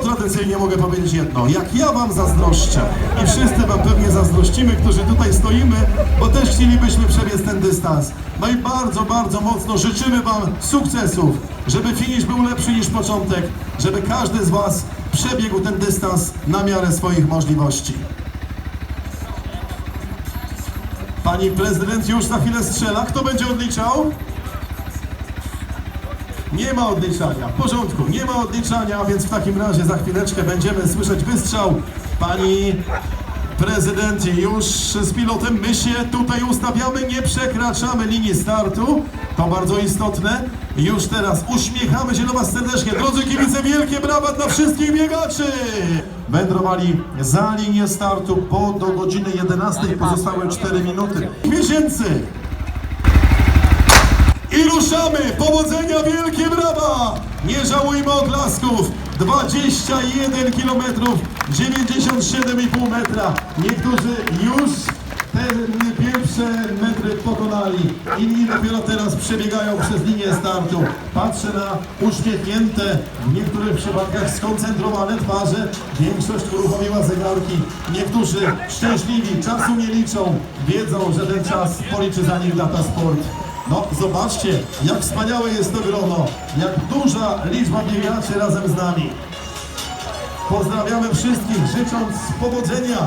tradycyjnie mogę powiedzieć jedno. Jak ja wam zazdroszczę i wszyscy wam pewnie zazdrościmy, którzy tutaj stoimy, bo też chcielibyśmy przebiec ten dystans. No i bardzo, bardzo mocno życzymy wam sukcesów, żeby finisz był lepszy niż początek, żeby każdy z was przebiegł ten dystans na miarę swoich możliwości. Pani prezydent już za chwilę strzela. Kto będzie odliczał? Nie ma odliczania. W porządku, nie ma odliczania, więc w takim razie za chwileczkę będziemy słyszeć wystrzał. Pani prezydent już z pilotem. My się tutaj ustawiamy, nie przekraczamy linii startu. To bardzo istotne. Już teraz uśmiechamy się do Was serdecznie. Drodzy kibice, wielkie brawa dla wszystkich biegaczy! Wędrowali za linię startu, bo do godziny 11 pozostały 4 minuty. Miesięcy! I ruszamy! Powodzenia, wielkie brawa! Nie żałujmy oklasków! 21 km, 97,5 metra. Niektórzy już te pierwsze metry pokonali. Inni dopiero teraz przebiegają przez linię startu. Patrzę na uśmiechnięte, w niektórych przypadkach skoncentrowane twarze. Większość uruchomiła zegarki. Niektórzy szczęśliwi, czasu nie liczą. Wiedzą, że ten czas policzy za nich lata sport. No, zobaczcie, jak wspaniałe jest to grono, jak duża liczba biegaczy razem z nami. Pozdrawiamy wszystkich, życząc powodzenia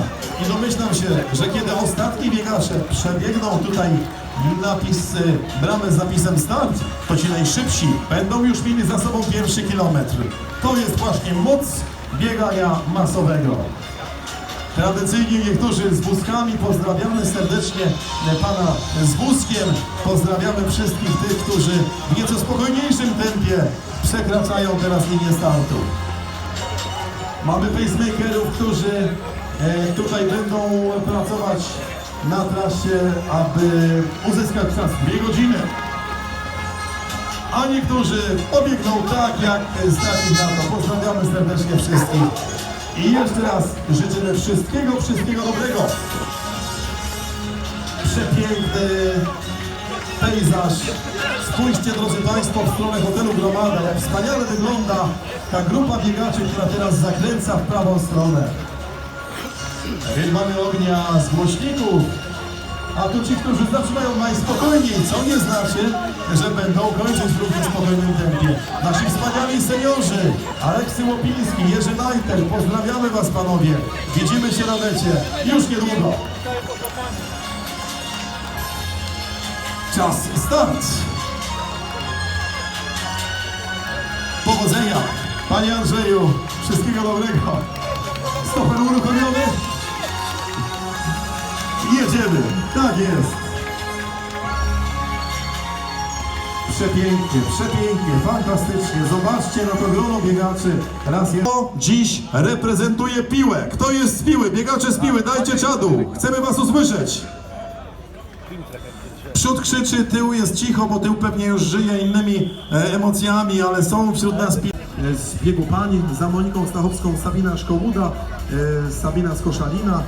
i domyślam się, że kiedy ostatni biegacze przebiegną tutaj napis, bramę z napisem start, to ci najszybsi będą już mieli za sobą pierwszy kilometr. To jest właśnie moc biegania masowego. Tradycyjnie niektórzy z wózkami pozdrawiamy serdecznie pana z wózkiem. Pozdrawiamy wszystkich tych, którzy w nieco spokojniejszym tempie przekraczają teraz linię startu. Mamy pacemakerów, którzy e, tutaj będą pracować na trasie, aby uzyskać czas 2 godziny. A niektórzy pobiegną tak, jak stać na to. Pozdrawiamy serdecznie wszystkich. I jeszcze raz życzymy wszystkiego, wszystkiego dobrego. Przepiękny pejzaż. Spójrzcie, drodzy Państwo, w stronę hotelu Gromada, jak wspaniale wygląda ta grupa biegaczy, która teraz zakręca w prawą stronę. Mamy ognia z głośników, a tu ci, którzy zaczynają najspokojniej, co nie znaczy, że będą kończyć w równie spokojnym tempie. Nasi wspaniali seniorzy, Aleksy Łopiński, Jerzy Najter, pozdrawiamy Was panowie. Widzimy się na mecie już niedługo. Czas start. Powodzenia. Panie Andrzeju, wszystkiego dobrego. Stoper uruchomiony. Jedziemy. Tak jest. Przepięknie, przepięknie, fantastycznie. Zobaczcie na to grono biegaczy. Raz. Kto dziś reprezentuje piłę? Kto jest z piły? Biegacze z piły, dajcie czadu. Chcemy was usłyszeć. Przód krzyczy, tył jest cicho, bo tył pewnie już żyje innymi e, emocjami, ale są wśród nas e, z biegu pani, za Moniką Stachowską Sabina Szkołuda, e, Sabina z Koszalina.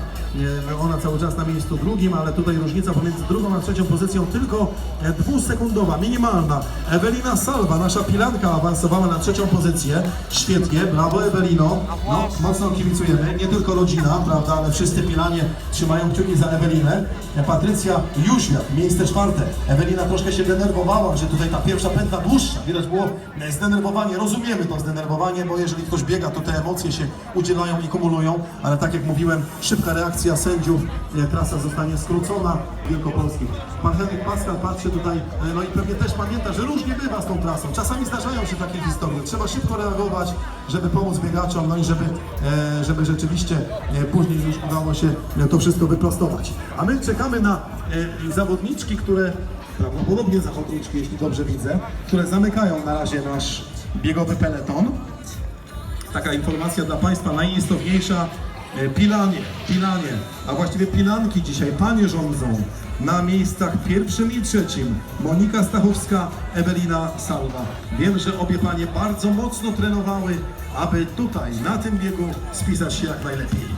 Ona cały czas na miejscu drugim, ale tutaj różnica pomiędzy drugą a trzecią pozycją tylko e, dwusekundowa, minimalna. Ewelina Salwa, nasza pilanka awansowała na trzecią pozycję. Świetnie, brawo Ewelino. No, mocno kibicujemy, nie tylko rodzina, prawda, ale wszyscy pilanie trzymają kciuki za Ewelinę. E, Patrycja Jóźwiak, miejsce czwarte. Ewelina troszkę się denerwowała, że tutaj ta pierwsza pętla dłuższa. Widać było e, zdenerwowanie, rozumiemy to zdenerwowanie, bo jeżeli ktoś biega, to te emocje się udzielają i kumulują, ale tak jak mówiłem, szybka reakcja sędziów, e, trasa zostanie skrócona Wielkopolskich. Pan Henryk Pascal patrzy tutaj, e, no i pewnie też pamięta, że różnie bywa z tą trasą. Czasami zdarzają się takie historie. Trzeba szybko reagować, żeby pomóc biegaczom, no i żeby, e, żeby rzeczywiście później już udało się to wszystko wyprostować. A my czekamy na zawodniczki, które prawdopodobnie zawodniczki, jeśli dobrze widzę, które zamykają na razie nasz biegowy peleton. Taka informacja dla Państwa najistotniejsza. E, Pilanie, pilanie, a właściwie pilanki dzisiaj, panie rządzą na miejscach pierwszym i trzecim. Monika Stachowska, Ewelina Salwa. Wiem, że obie panie bardzo mocno trenowały, aby tutaj, na tym biegu spisać się jak najlepiej.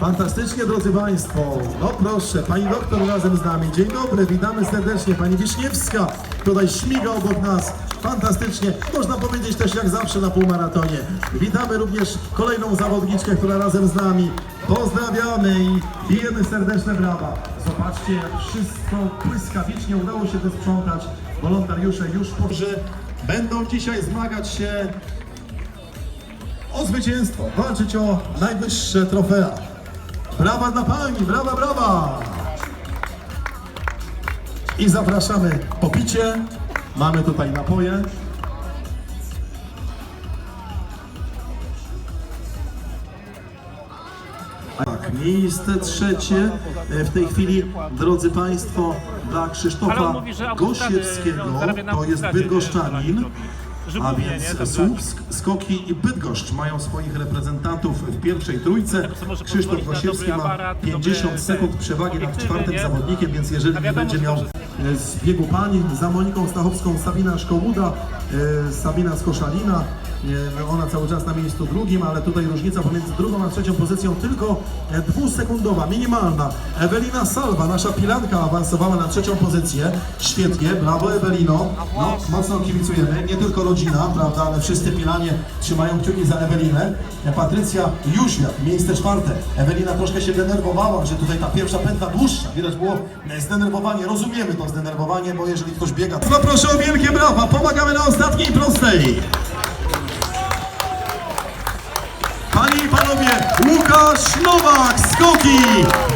Fantastycznie, drodzy Państwo. No proszę, Pani doktor razem z nami. Dzień dobry, witamy serdecznie. Pani Wiśniewska tutaj śmiga obok nas. Fantastycznie, można powiedzieć też jak zawsze na półmaratonie. Witamy również kolejną zawodniczkę, która razem z nami. Pozdrawiamy i bijemy serdeczne brawa. Zobaczcie, wszystko błyskawicznie udało się to sprzątać. Wolontariusze już po... będą dzisiaj zmagać się o zwycięstwo, walczyć o najwyższe trofea. Brawa dla Pani, brawa, brawa! I zapraszamy po picie. Mamy tutaj napoje. Tak, miejsce trzecie e, w tej chwili, drodzy Państwo, dla Krzysztofa mówi, autostrady, Gosiewskiego, no, to jest bydgoszczanin. A nie? więc Słupsk, Skoki i Bydgoszcz mają swoich reprezentantów w pierwszej trójce. Krzysztof dobry ma aparat, 50 dobre sekund przewagi nad czwartym zawodnikiem, więc jeżeli nie będzie miał z biegu pani za Moniką Stachowską Sabina Szkołuda, Sabina z Koszalina. E, Ona cały czas na miejscu drugim, ale tutaj różnica pomiędzy drugą a trzecią pozycją tylko e, dwusekundowa, minimalna. Ewelina Salwa, nasza pilanka, awansowała na trzecią pozycję. Świetnie, brawo Ewelino. No, mocno kibicujemy, nie tylko rodzina, prawda, ale wszyscy pilanie trzymają kciuki za Ewelinę. E, Patrycja Jóźwiak, miejsce czwarte. Ewelina troszkę się denerwowała, że tutaj ta pierwsza pętla dłuższa. Widać było e, zdenerwowanie, rozumiemy to zdenerwowanie, bo jeżeli ktoś biega... No proszę o wielkie brawa, pomagamy na ostatniej prostej. Panie i panowie, Łukasz Nowak, skoki!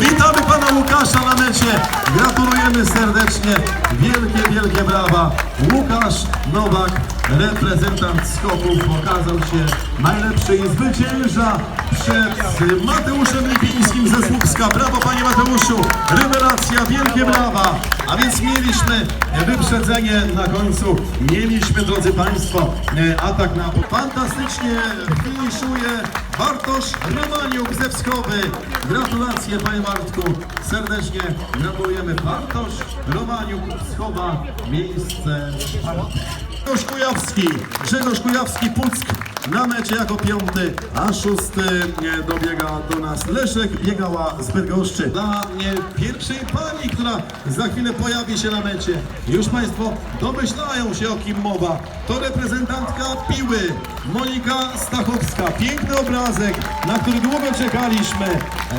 Witamy pana Łukasza na mecie. Gratulujemy serdecznie. Wielkie, wielkie brawa. Łukasz Nowak, reprezentant skoków, pokazał się najlepszy i zwycięża przed Mateuszem Lipińskim ze Słupska. Brawo panie Mateuszu, rewelacja, wielkie brawa. A więc mieliśmy wyprzedzenie na końcu. Mieliśmy, drodzy państwo, e, atak na... Fantastycznie finiszuje Bartosz Romaniuk ze Wskowy. Gratulacje panie Bartku. Serdecznie gratulujemy. Bartosz Romaniuk Wskowa, miejsce. Grzegorz Kujawski, Grzegorz Kujawski, Puck na mecie jako piąty, a szósty e, dobiega do nas Leszek Biegała z Bydgoszczy. Dla mnie pierwszej pani, która za chwilę pojawi się na mecie. Już Państwo domyślają się o kim mowa. To reprezentantka Piły, Monika Stachowska. Piękny obrazek, na który długo czekaliśmy.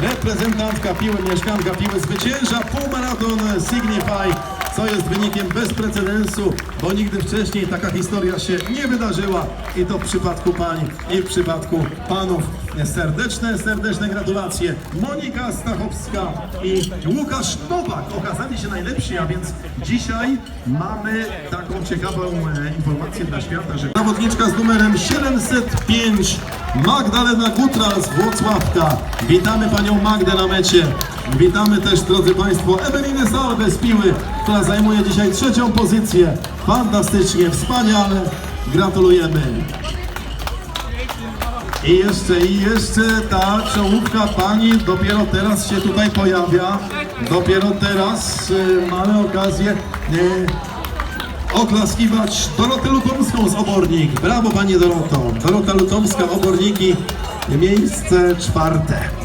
Reprezentantka Piły, mieszkanka Piły zwycięża półmaraton Signify co jest wynikiem bez precedensu, bo nigdy wcześniej taka historia się nie wydarzyła i to w przypadku pań i w przypadku panów. Serdeczne, serdeczne gratulacje. Monika Stachowska i Łukasz Nowak okazali się najlepsi, a więc dzisiaj mamy taką ciekawą e, informację dla świata, że zawodniczka z numerem 705 Magdalena Gutral z Włocławka. Witamy panią Magdę na mecie. Witamy też, drodzy Państwo, Ewelinę Salwę z Piły, która zajmuje dzisiaj trzecią pozycję. Fantastycznie, wspaniale. Gratulujemy. I jeszcze, i jeszcze ta czołówka pani dopiero teraz się tutaj pojawia. Dopiero teraz y, mamy okazję y, oklaskiwać Dorotę Lutomską z Obornik. Brawo Pani Doroto. Dorota Lutomska, Oborniki, miejsce czwarte.